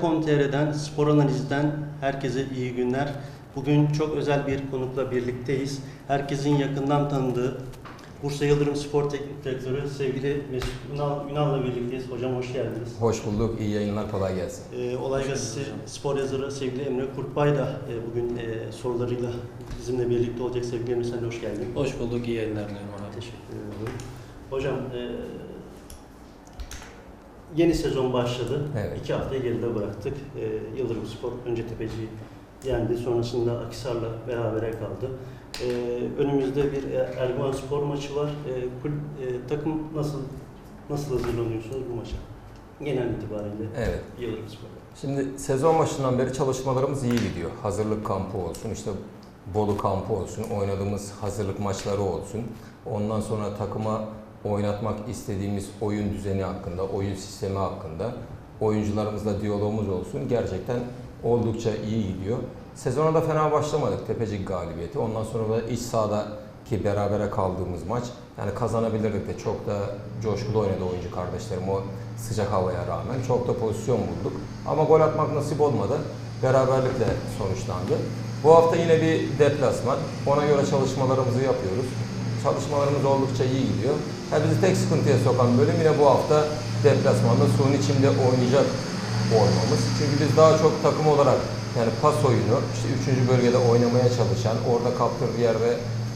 Sahada.com.tr'den, spor analizden herkese iyi günler. Bugün çok özel bir konukla birlikteyiz. Herkesin yakından tanıdığı Bursa Yıldırım Spor Teknik Direktörü sevgili Mesut Ünal, Ünal'la birlikteyiz. Hocam hoş geldiniz. Hoş bulduk. İyi yayınlar. Kolay gelsin. Ee, Olay Gazetesi spor yazarı sevgili Emre Kurtbay da e, bugün e, sorularıyla bizimle birlikte olacak. Sevgili Emre sen de hoş geldin. Hoş bulduk, iyi yayınlar diliyorum abi. Teşekkür ederim. Hocam e, yeni sezon başladı. Evet. İki haftayı geride bıraktık. E, Yıldırım Spor önce Tepeci'yi yendi. Sonrasında Akisar'la berabere kaldı. E, önümüzde bir e, Erguvan Spor maçı var. E, kul- e, takım nasıl nasıl hazırlanıyorsunuz bu maça? Genel itibariyle Evet. Yıldırım Spor. Şimdi sezon başından beri çalışmalarımız iyi gidiyor. Hazırlık kampı olsun, işte Bolu kampı olsun, oynadığımız hazırlık maçları olsun. Ondan sonra takıma oynatmak istediğimiz oyun düzeni hakkında, oyun sistemi hakkında oyuncularımızla diyalogumuz olsun. Gerçekten oldukça iyi gidiyor. Sezona da fena başlamadık. Tepecik galibiyeti. Ondan sonra da iç sahada ki berabere kaldığımız maç. Yani kazanabilirdik de çok da coşkulu oynadı oyuncu kardeşlerim o sıcak havaya rağmen. Çok da pozisyon bulduk. Ama gol atmak nasip olmadı. Beraberlikle sonuçlandı. Bu hafta yine bir deplasman. Ona göre çalışmalarımızı yapıyoruz. Çalışmalarımız oldukça iyi gidiyor. Ha bizi tek sıkıntıya sokan bölüm yine bu hafta deplasmanda suyun içinde oynayacak olmamız. Çünkü biz daha çok takım olarak yani pas oyunu, işte 3. bölgede oynamaya çalışan, orada kaptırdığı yerde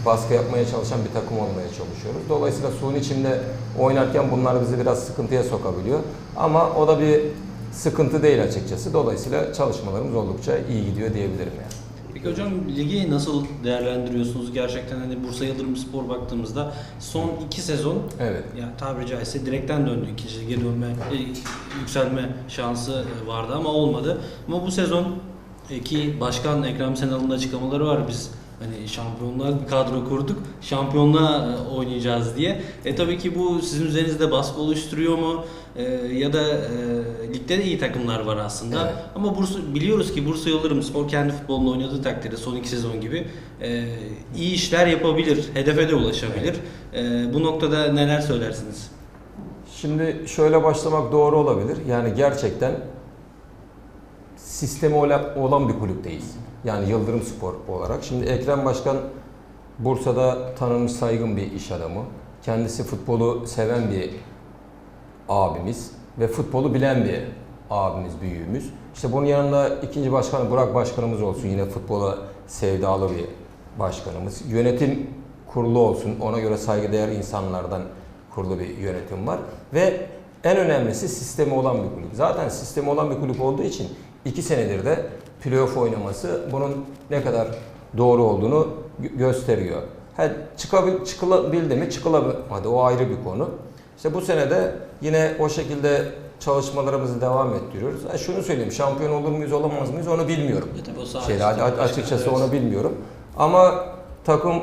baskı yapmaya çalışan bir takım olmaya çalışıyoruz. Dolayısıyla suyun içinde oynarken bunlar bizi biraz sıkıntıya sokabiliyor. Ama o da bir sıkıntı değil açıkçası. Dolayısıyla çalışmalarımız oldukça iyi gidiyor diyebilirim yani. Peki hocam ligi nasıl değerlendiriyorsunuz? Gerçekten hani Bursa Yıldırım Spor baktığımızda son iki sezon Evet. yani tabiri caizse direkten döndü. İkinci lige dönme, e, yükselme şansı e, vardı ama olmadı. Ama bu sezon e, ki Başkan Ekrem Senal'ın açıklamaları var biz hani şampiyonluğa bir kadro kurduk. Şampiyonluğa e, oynayacağız diye. E tabii ki bu sizin üzerinizde baskı oluşturuyor mu? E, ya da e, ligde de iyi takımlar var aslında. Evet. Ama Bursa biliyoruz ki Bursa Yıldırım Spor kendi futbolunu oynadığı takdirde son iki sezon gibi e, iyi işler yapabilir, hedefe de ulaşabilir. E, bu noktada neler söylersiniz? Şimdi şöyle başlamak doğru olabilir. Yani gerçekten sistemi ola- olan bir kulüpteyiz. Yani Yıldırım Spor olarak. Şimdi Ekrem Başkan Bursa'da tanınmış saygın bir iş adamı. Kendisi futbolu seven bir abimiz ve futbolu bilen bir abimiz, büyüğümüz. İşte bunun yanında ikinci başkan Burak Başkanımız olsun yine futbola sevdalı bir başkanımız. Yönetim kurulu olsun ona göre saygıdeğer insanlardan kurulu bir yönetim var. Ve en önemlisi sistemi olan bir kulüp. Zaten sistemi olan bir kulüp olduğu için iki senedir de playoff oynaması bunun ne kadar doğru olduğunu gö- gösteriyor. Ha, çıkabil, çıkılabildi mi? Çıkılamadı. O ayrı bir konu. İşte bu sene de yine o şekilde çalışmalarımızı devam ettiriyoruz. Ha, şunu söyleyeyim, şampiyon olur muyuz, olamaz mıyız onu bilmiyorum. E Şeyle, açıkçası evet. onu bilmiyorum. Ama takım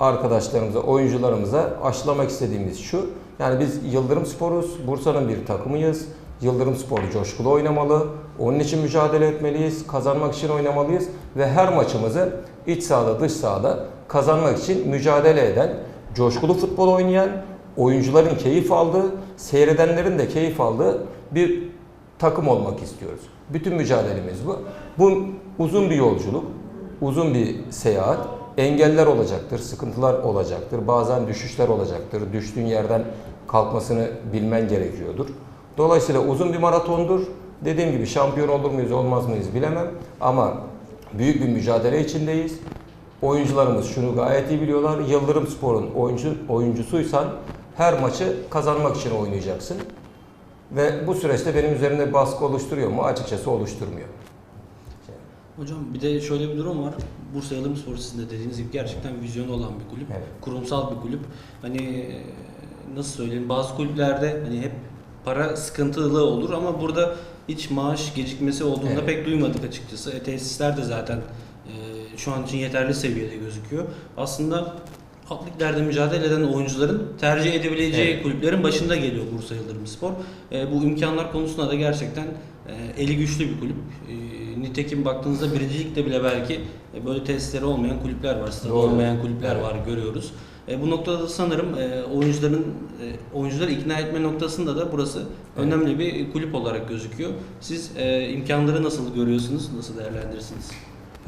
arkadaşlarımıza, oyuncularımıza aşılamak istediğimiz şu. Yani biz Yıldırım Spor'uz, Bursa'nın bir takımıyız. Yıldırım Spor'u coşkulu oynamalı. Onun için mücadele etmeliyiz. Kazanmak için oynamalıyız. Ve her maçımızı iç sahada, dış sahada kazanmak için mücadele eden, coşkulu futbol oynayan, oyuncuların keyif aldığı, seyredenlerin de keyif aldığı bir takım olmak istiyoruz. Bütün mücadelemiz bu. Bu uzun bir yolculuk, uzun bir seyahat. Engeller olacaktır, sıkıntılar olacaktır, bazen düşüşler olacaktır. Düştüğün yerden kalkmasını bilmen gerekiyordur. Dolayısıyla uzun bir maratondur. Dediğim gibi şampiyon olur muyuz, olmaz mıyız bilemem. Ama büyük bir mücadele içindeyiz. Oyuncularımız şunu gayet iyi biliyorlar. Yıldırım Spor'un oyuncu, oyuncusuysan her maçı kazanmak için oynayacaksın. Ve bu süreçte benim üzerimde baskı oluşturuyor mu? Açıkçası oluşturmuyor. Hocam bir de şöyle bir durum var. Bursa Yıldırım Spor sizin de dediğiniz gibi gerçekten vizyonu olan bir kulüp. Evet. Kurumsal bir kulüp. Hani e, nasıl söyleyeyim bazı kulüplerde hani hep para sıkıntılı olur ama burada hiç maaş gecikmesi olduğunda Evet. pek duymadık açıkçası. E, tesisler de zaten e, şu an için yeterli seviyede gözüküyor. Aslında alt liglerde mücadele eden oyuncuların tercih edebileceği Evet. kulüplerin başında geliyor Bursa Yıldırım Spor. E, bu imkanlar konusunda da gerçekten e, eli güçlü bir kulüp. E, nitekim baktığınızda birincilikte bile belki e, böyle tesisleri olmayan kulüpler var, stadı olmayan kulüpler Evet. var görüyoruz. E, bu noktada da sanırım e, oyuncuların e, oyuncuları ikna etme noktasında da burası Evet. önemli bir kulüp olarak gözüküyor. Siz e, imkanları nasıl görüyorsunuz? Nasıl değerlendirirsiniz?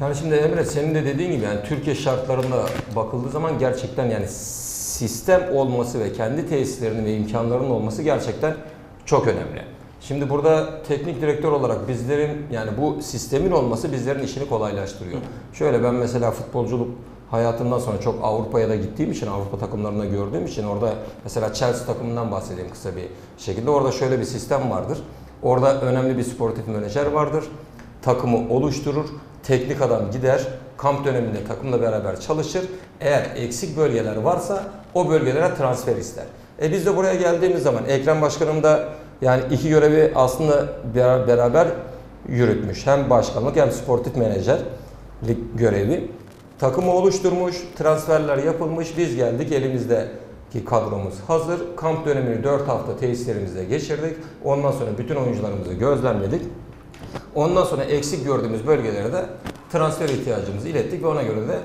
Yani şimdi Emre senin de dediğin gibi yani Türkiye şartlarında bakıldığı zaman gerçekten yani sistem olması ve kendi tesislerinin ve imkanlarının olması gerçekten çok önemli. Şimdi burada teknik direktör olarak bizlerin yani bu sistemin olması bizlerin işini kolaylaştırıyor. Şöyle ben mesela futbolculuk hayatımdan sonra çok Avrupa'ya da gittiğim için Avrupa takımlarında gördüğüm için orada mesela Chelsea takımından bahsedeyim kısa bir şekilde. Orada şöyle bir sistem vardır. Orada önemli bir sportif menajer vardır. Takımı oluşturur. Teknik adam gider. Kamp döneminde takımla beraber çalışır. Eğer eksik bölgeler varsa o bölgelere transfer ister. E biz de buraya geldiğimiz zaman Ekrem Başkanım da yani iki görevi aslında bera- beraber yürütmüş. Hem başkanlık hem sportif menajerlik görevi. Takımı oluşturmuş, transferler yapılmış. Biz geldik elimizdeki kadromuz hazır. Kamp dönemini 4 hafta tesislerimizde geçirdik. Ondan sonra bütün oyuncularımızı gözlemledik. Ondan sonra eksik gördüğümüz bölgelere de transfer ihtiyacımızı ilettik ve ona göre de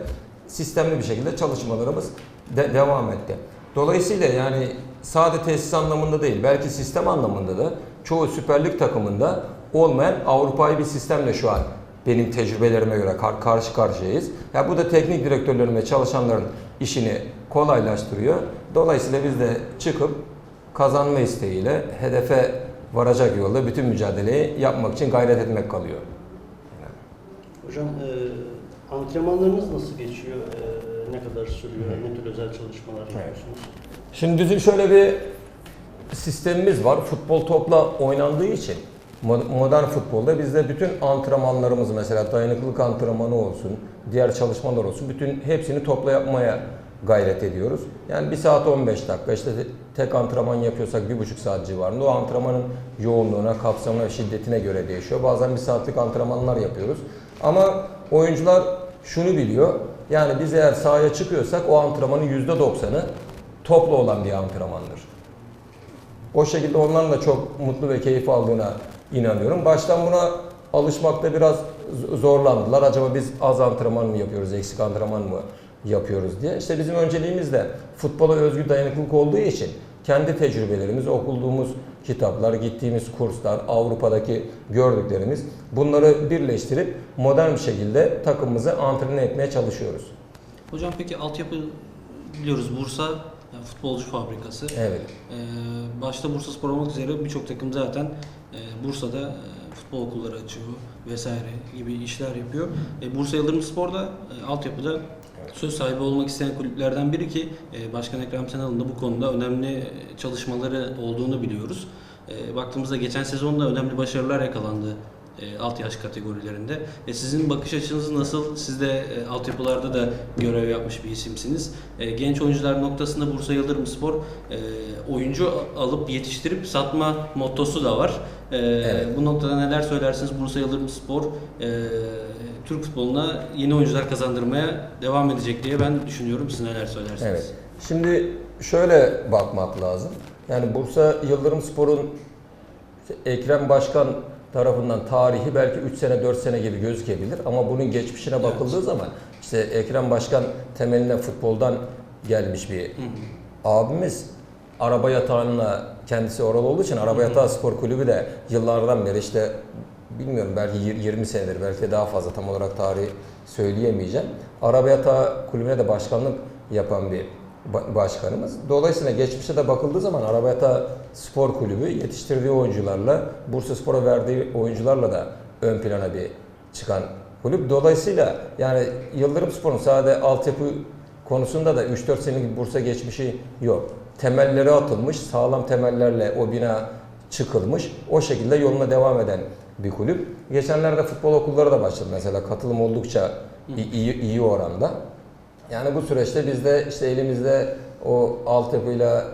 sistemli bir şekilde çalışmalarımız de- devam etti. Dolayısıyla yani sade tesis anlamında değil, belki sistem anlamında da çoğu Süper Lig takımında olmayan Avrupa'yı bir sistemle şu an benim tecrübelerime göre kar- karşı karşıyayız. Ya bu da teknik direktörlerin ve çalışanların işini kolaylaştırıyor. Dolayısıyla biz de çıkıp kazanma isteğiyle hedefe varacak yolda bütün mücadeleyi yapmak için gayret etmek kalıyor. Hocam e, antrenmanlarınız nasıl geçiyor? E, ne kadar sürüyor? Ne tür özel çalışmalar yapıyorsunuz? Şimdi bizim şöyle bir sistemimiz var. Futbol topla oynandığı için mo- modern futbolda bizde bütün antrenmanlarımız mesela dayanıklılık antrenmanı olsun, diğer çalışmalar olsun bütün hepsini topla yapmaya gayret ediyoruz. Yani 1 saat 15 dakika işte te- tek antrenman yapıyorsak 1,5 saat civarında o antrenmanın yoğunluğuna, kapsamına ve şiddetine göre değişiyor. Bazen 1 saatlik antrenmanlar yapıyoruz. Ama oyuncular şunu biliyor. Yani biz eğer sahaya çıkıyorsak o antrenmanın %90'ı toplu olan bir antrenmandır. O şekilde onların da çok mutlu ve keyif aldığına inanıyorum. Baştan buna alışmakta biraz zorlandılar. Acaba biz az antrenman mı yapıyoruz, eksik antrenman mı yapıyoruz diye. İşte bizim önceliğimiz de futbola özgü dayanıklılık olduğu için kendi tecrübelerimiz, okuduğumuz kitaplar, gittiğimiz kurslar, Avrupa'daki gördüklerimiz bunları birleştirip modern bir şekilde takımımızı antrene etmeye çalışıyoruz. Hocam peki altyapı biliyoruz Bursa yani futbolcu fabrikası. Evet. Ee, başta Bursa Spor olmak üzere birçok takım zaten e, Bursa'da e, futbol okulları açıyor vesaire gibi işler yapıyor. E, Bursa Yıldırım Spor da e, altyapıda söz sahibi olmak isteyen kulüplerden biri ki e, Başkan Ekrem Senal'ın da bu konuda önemli e, çalışmaları olduğunu biliyoruz. E, baktığımızda geçen sezonda önemli başarılar yakalandı e, alt yaş kategorilerinde. E, sizin bakış açınız nasıl? Siz de e, altyapılarda da görev yapmış bir isimsiniz. E, genç oyuncular noktasında Bursa Yıldırım Spor e, oyuncu alıp yetiştirip satma mottosu da var. E, Evet. Bu noktada neler söylersiniz? Bursa Yıldırım Spor e, Türk futboluna yeni oyuncular kazandırmaya devam edecek diye ben düşünüyorum. Siz neler söylersiniz? Evet. Şimdi şöyle bakmak lazım. Yani Bursa Yıldırım Spor'un Ekrem Başkan tarafından tarihi belki 3 sene 4 sene gibi gözükebilir ama bunun geçmişine bakıldığı zaman işte Ekrem Başkan temeline futboldan gelmiş bir Hı hı. abimiz araba yatağına kendisi oralı olduğu için araba yatağı spor kulübü de yıllardan beri işte bilmiyorum belki yir- 20 senedir belki daha fazla tam olarak tarihi söyleyemeyeceğim. Araba yatağı kulübüne de başkanlık yapan bir başkanımız. Dolayısıyla geçmişe de bakıldığı zaman araba yatağı spor kulübü yetiştirdiği oyuncularla Bursa Spor'a verdiği oyuncularla da ön plana bir çıkan kulüp. Dolayısıyla yani Yıldırım Spor'un sadece altyapı konusunda da 3-4 senelik Bursa geçmişi yok. Temelleri atılmış, sağlam temellerle o bina çıkılmış. O şekilde yoluna devam eden bir kulüp. Geçenlerde futbol okulları da başladı mesela. Katılım oldukça iyi, iyi oranda. Yani bu süreçte biz de işte elimizde o altyapıyla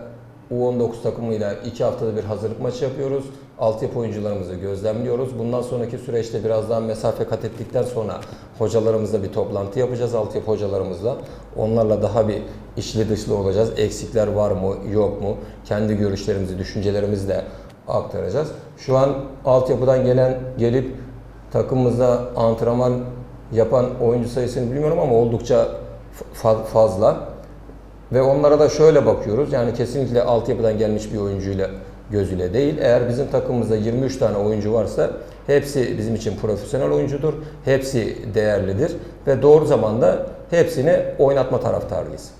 U19 takımıyla iki haftada bir hazırlık maçı yapıyoruz. Altyapı oyuncularımızı gözlemliyoruz. Bundan sonraki süreçte biraz daha mesafe kat ettikten sonra hocalarımızla bir toplantı yapacağız altyapı hocalarımızla. Onlarla daha bir içli dışlı olacağız. Eksikler var mı, yok mu? Kendi görüşlerimizi, düşüncelerimizi de aktaracağız. Şu an altyapıdan gelen gelip takımımızda antrenman yapan oyuncu sayısını bilmiyorum ama oldukça fazla. Ve onlara da şöyle bakıyoruz. Yani kesinlikle altyapıdan gelmiş bir oyuncuyla gözüyle değil. Eğer bizim takımımızda 23 tane oyuncu varsa hepsi bizim için profesyonel oyuncudur. Hepsi değerlidir ve doğru zamanda hepsini oynatma taraftarıyız.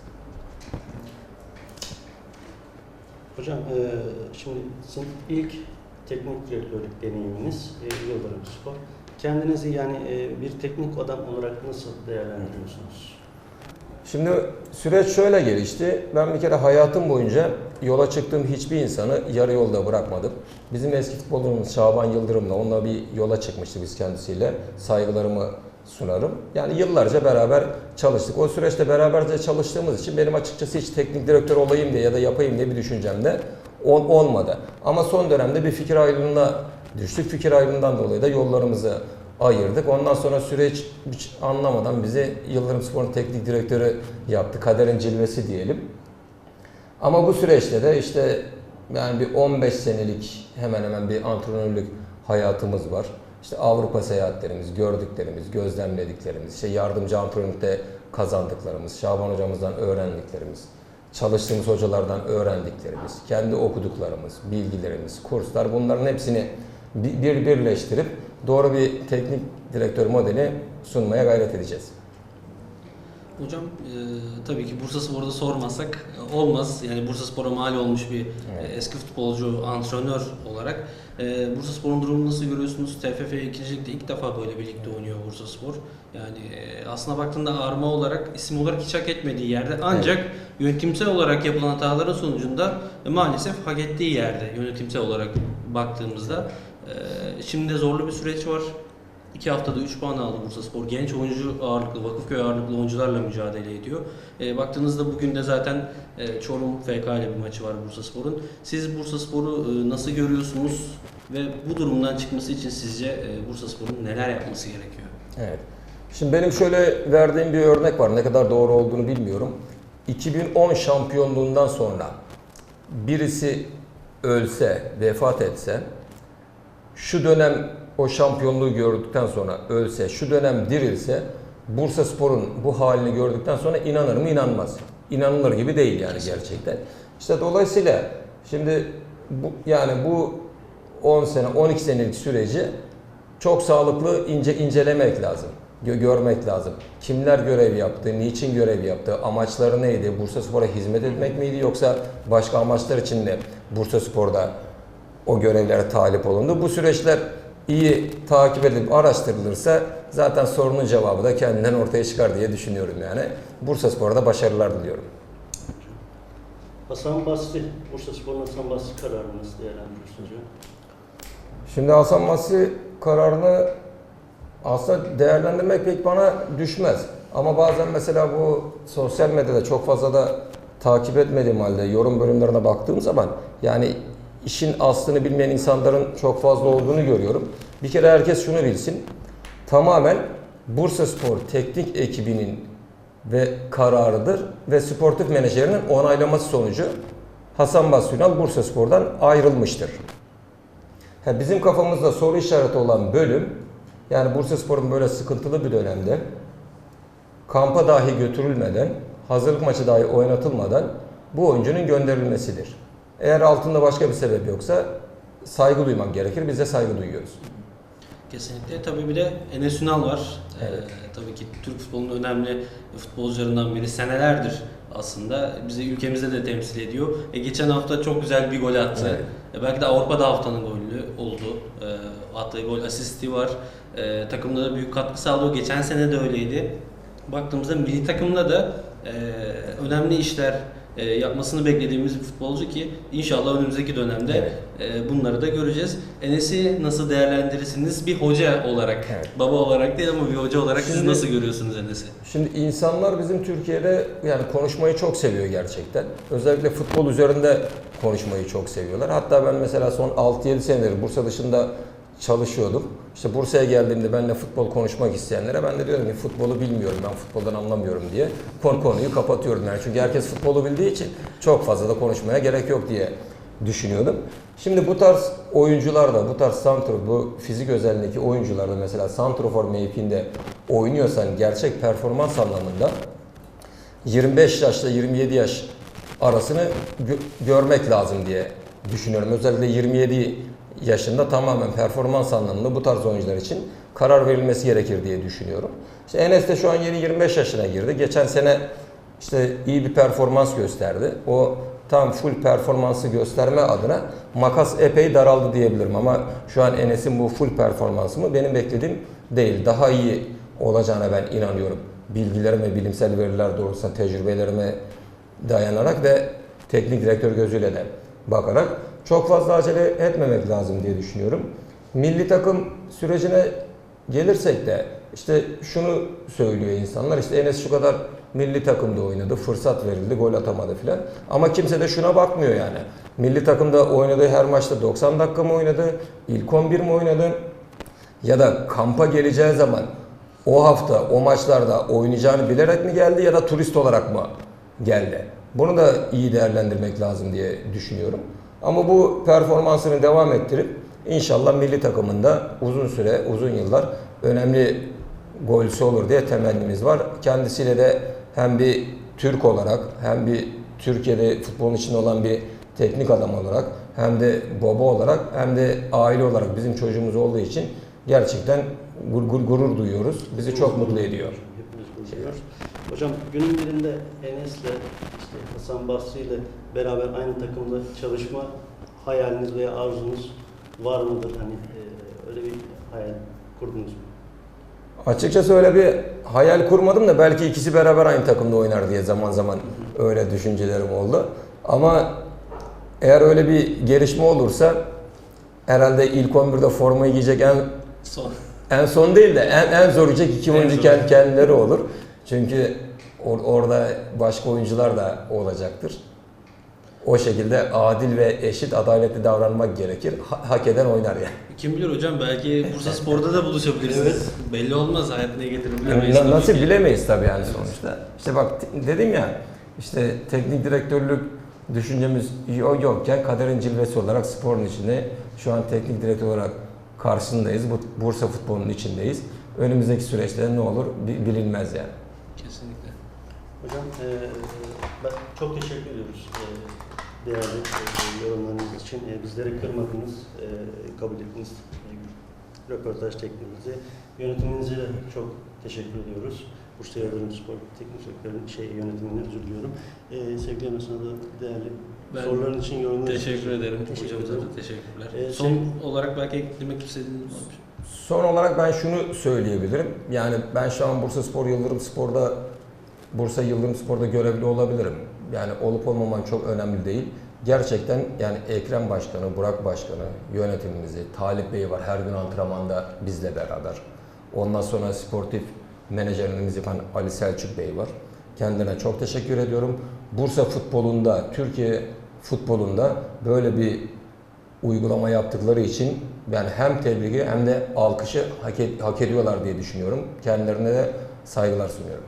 Hocam e, şimdi sizin ilk teknik direktörlük deneyiminiz e, Yıldırım Spor. Kendinizi yani e, bir teknik adam olarak nasıl değerlendiriyorsunuz? Şimdi süreç şöyle gelişti. Ben bir kere hayatım boyunca yola çıktığım hiçbir insanı yarı yolda bırakmadım. Bizim eski futbolcumuz Şaban Yıldırım'la onunla bir yola çıkmıştık biz kendisiyle. Saygılarımı sunarım. Yani yıllarca beraber çalıştık. O süreçte beraberce çalıştığımız için benim açıkçası hiç teknik direktör olayım diye ya da yapayım diye bir düşüncem de ol- olmadı. Ama son dönemde bir fikir ayrılığına düştük. Fikir ayrılığından dolayı da yollarımızı ayırdık. Ondan sonra süreç hiç anlamadan bizi Yıldırım Spor'un teknik direktörü yaptı. Kaderin cilvesi diyelim. Ama bu süreçte de işte yani bir 15 senelik hemen hemen bir antrenörlük hayatımız var. İşte Avrupa seyahatlerimiz, gördüklerimiz, gözlemlediklerimiz, işte yardımcı antrenörlükte kazandıklarımız, Şaban hocamızdan öğrendiklerimiz, çalıştığımız hocalardan öğrendiklerimiz, kendi okuduklarımız, bilgilerimiz, kurslar bunların hepsini bir bir- birleştirip doğru bir teknik direktör modeli sunmaya gayret edeceğiz. Hocam e, tabii ki Bursa Spor'da sormasak e, olmaz. Yani Bursa Spor'a mal olmuş bir Evet. e, eski futbolcu, antrenör olarak. E, Bursa Spor'un durumunu nasıl görüyorsunuz? TFF 2. Lig'de ilk defa böyle birlikte oynuyor Bursa Spor. Yani e, aslına baktığında arma olarak, isim olarak hiç hak etmediği yerde ancak yönetimsel olarak yapılan hataların sonucunda e, maalesef hak ettiği yerde yönetimsel olarak baktığımızda. E, şimdi de zorlu bir süreç var. İki haftada 3 puan aldı Bursa Spor. Genç oyuncu ağırlıklı, Vakıfköy ağırlıklı oyuncularla mücadele ediyor. E, baktığınızda bugün de zaten e, Çorum FK ile bir maçı var Bursa Spor'un. Siz Bursa Spor'u e, nasıl görüyorsunuz ve bu durumdan çıkması için sizce e, Bursa Spor'un neler yapması gerekiyor? Evet. Şimdi benim şöyle verdiğim bir örnek var. Ne kadar doğru olduğunu bilmiyorum. 2010 şampiyonluğundan sonra birisi ölse, vefat etse, şu dönem o şampiyonluğu gördükten sonra ölse, şu dönem dirilse, Bursa Spor'un bu halini gördükten sonra inanır mı inanmaz. İnanılır gibi değil yani gerçekten. İşte dolayısıyla şimdi bu yani bu 10 sene, 12 senelik süreci çok sağlıklı ince incelemek lazım. Gö- görmek lazım. Kimler görev yaptı, niçin görev yaptı, amaçları neydi, Bursa Spor'a hizmet etmek miydi yoksa başka amaçlar için de Bursa Spor'da o görevlere talip olundu. Bu süreçler iyi takip edilip araştırılırsa zaten sorunun cevabı da kendinden ortaya çıkar diye düşünüyorum yani. Bursa Spor'a başarılar diliyorum. Hasan Basri, Bursa Spor'un Hasan Basri kararını nasıl değerlendiriyorsunuz hocam? Şimdi Hasan Masri kararını aslında değerlendirmek pek bana düşmez. Ama bazen mesela bu sosyal medyada çok fazla da takip etmediğim halde yorum bölümlerine baktığım zaman yani işin aslını bilmeyen insanların çok fazla olduğunu görüyorum. Bir kere herkes şunu bilsin. Tamamen Bursa Spor teknik ekibinin ve kararıdır ve sportif menajerinin onaylaması sonucu Hasan Basri Bursa Spor'dan ayrılmıştır. Ha, bizim kafamızda soru işareti olan bölüm yani Bursaspor'un böyle sıkıntılı bir dönemde kampa dahi götürülmeden, hazırlık maçı dahi oynatılmadan bu oyuncunun gönderilmesidir. Eğer altında başka bir sebep yoksa saygı duymak gerekir. Biz de saygı duyuyoruz. Kesinlikle. Tabii bir de Enes Ünal var. Evet. Ee, tabii ki Türk futbolunun önemli futbolcularından biri. Senelerdir aslında bizi ülkemizde de temsil ediyor. E, geçen hafta çok güzel bir gol attı. Evet. E, belki de Avrupa'da haftanın golü oldu. E, attığı gol asisti var. E, takımda da büyük katkı sağlıyor. Geçen sene de öyleydi. Baktığımızda milli takımda da e, önemli işler e, yapmasını beklediğimiz bir futbolcu ki inşallah önümüzdeki dönemde Evet. e, bunları da göreceğiz. Enes'i nasıl değerlendirirsiniz bir hoca olarak? Evet. Baba olarak değil ama bir hoca olarak siz Şimdi- nasıl görüyorsunuz Enes'i? Şimdi insanlar bizim Türkiye'de yani konuşmayı çok seviyor gerçekten. Özellikle futbol üzerinde konuşmayı çok seviyorlar. Hatta ben mesela son 6-7 senedir Bursa dışında çalışıyordum. İşte Bursa'ya geldiğimde benimle futbol konuşmak isteyenlere ben de diyorum ki futbolu bilmiyorum, ben futboldan anlamıyorum diye konu konuyu kapatıyorum yani. Çünkü herkes futbolu bildiği için çok fazla da konuşmaya gerek yok diye düşünüyordum. Şimdi bu tarz oyuncular da, bu tarz santro, bu fizik özelliğindeki oyuncular da mesela santrofor mevkiinde oynuyorsan gerçek performans anlamında 25 yaşla 27 yaş arasını gö- görmek lazım diye düşünüyorum. Özellikle 27 yaşında tamamen performans anlamında bu tarz oyuncular için karar verilmesi gerekir diye düşünüyorum. İşte Enes de şu an yeni 25 yaşına girdi. Geçen sene işte iyi bir performans gösterdi. O tam full performansı gösterme adına makas epey daraldı diyebilirim ama şu an Enes'in bu full performansı mı benim beklediğim değil. Daha iyi olacağına ben inanıyorum. Bilgilerime, bilimsel veriler doğrultusunda tecrübelerime dayanarak ve teknik direktör gözüyle de bakarak çok fazla acele etmemek lazım diye düşünüyorum. Milli takım sürecine gelirsek de işte şunu söylüyor insanlar işte Enes şu kadar milli takımda oynadı, fırsat verildi, gol atamadı filan. Ama kimse de şuna bakmıyor yani. Milli takımda oynadığı her maçta 90 dakika mı oynadı, ilk 11 mi oynadı ya da kampa geleceği zaman o hafta o maçlarda oynayacağını bilerek mi geldi ya da turist olarak mı geldi? Bunu da iyi değerlendirmek lazım diye düşünüyorum. Ama bu performansını devam ettirip inşallah milli takımında uzun süre, uzun yıllar önemli golcüsü olur diye temennimiz var. Kendisiyle de hem bir Türk olarak hem bir Türkiye'de futbolun içinde olan bir teknik adam olarak hem de baba olarak hem de aile olarak bizim çocuğumuz olduğu için gerçekten gur- gurur duyuyoruz. Bizi çok mutlu ediyor. Bulunuyoruz. Hocam günün birinde Enes'le işte Hasan Basri ile beraber aynı takımda çalışma hayaliniz veya arzunuz var mıdır? Hani e, öyle bir hayal kurdunuz mu? Açıkçası öyle bir hayal kurmadım da belki ikisi beraber aynı takımda oynar diye zaman zaman öyle düşüncelerim oldu. Ama eğer öyle bir gelişme olursa herhalde ilk 11'de formayı giyecek en Son. En son değil de en, en zor giyecek iki oyuncu zor. kend- kendileri olur. Çünkü or- orada başka oyuncular da olacaktır. O şekilde adil ve eşit, adaletli davranmak gerekir. Ha- hak eden oynar yani. Kim bilir hocam belki Bursa Spor'da da buluşabilirsiniz. Evet. Belli olmaz hayat ne getirir bilemeyiz. Tabii nasıl ki. bilemeyiz tabii yani Evet. sonuçta. İşte bak dedim ya işte teknik direktörlük düşüncemiz yok yokken kaderin cilvesi olarak sporun içinde şu an teknik direktör olarak karşısındayız. Bu Bursa futbolunun içindeyiz. Önümüzdeki süreçte ne olur bi- bilinmez yani. Kesinlikle. Hocam e, ben çok teşekkür ediyoruz e, değerli e, yorumlarınız için. E, bizleri kırmadınız, e, kabul ettiniz e, röportaj tekniğimizi. Yönetiminize de çok teşekkür ediyoruz. Bursa Yıldırım Spor Teknik Direktörü'nün şey, yönetimine özür diliyorum. E, sevgili Emre sana da değerli Ben soruların için, yorumların için Teşekkür ederim. Teşekkür Hocamıza da teşekkürler. Ee, Son şey- olarak belki eklemek istediğiniz? Son olarak ben şunu söyleyebilirim. Yani ben şu an Bursa Spor Yıldırım Spor'da Bursa Yıldırım Spor'da görevli olabilirim. Yani olup olmaman çok önemli değil. Gerçekten yani Ekrem Başkanı, Burak Başkanı, yönetimimizi, Talip Bey var her gün antrenmanda bizle beraber. Ondan sonra sportif menajerimiz yapan Ali Selçuk Bey var. Kendine çok teşekkür ediyorum. Bursa futbolunda, Türkiye futbolunda böyle bir uygulama yaptıkları için yani hem tebriki hem de alkışı hak, ed- hak ediyorlar diye düşünüyorum. Kendilerine de saygılar sunuyorum.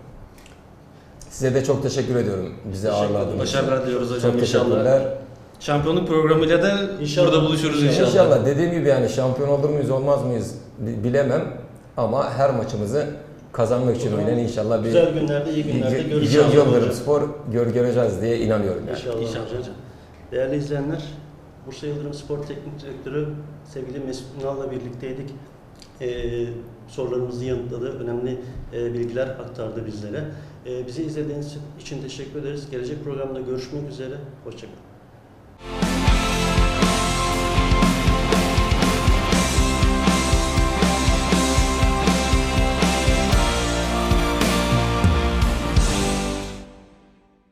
Size de çok teşekkür ediyorum Teşekkür ağırladığınız için. Başarılar diliyoruz hocam Çok inşallah. teşekkürler. Şampiyonluk programıyla da İnşallah. burada buluşuruz inşallah. İnşallah. dediğim gibi yani şampiyon olur muyuz olmaz mıyız bi- bilemem ama her maçımızı kazanmak için oynayan inşallah bir Güzel günlerde, iyi günlerde görüşeceğiz. Yıldırım. Spor gör göreceğiz diye inanıyorum yani. İnşallah, İnşallah hocam. Değerli izleyenler, Bursa Yıldırım Spor Teknik Direktörü sevgili Mesut Ünal'la birlikteydik. Ee, sorularımızı yanıtladı, önemli e, bilgiler aktardı bizlere. Ee, bizi izlediğiniz için teşekkür ederiz. Gelecek programda görüşmek üzere, hoşçakalın.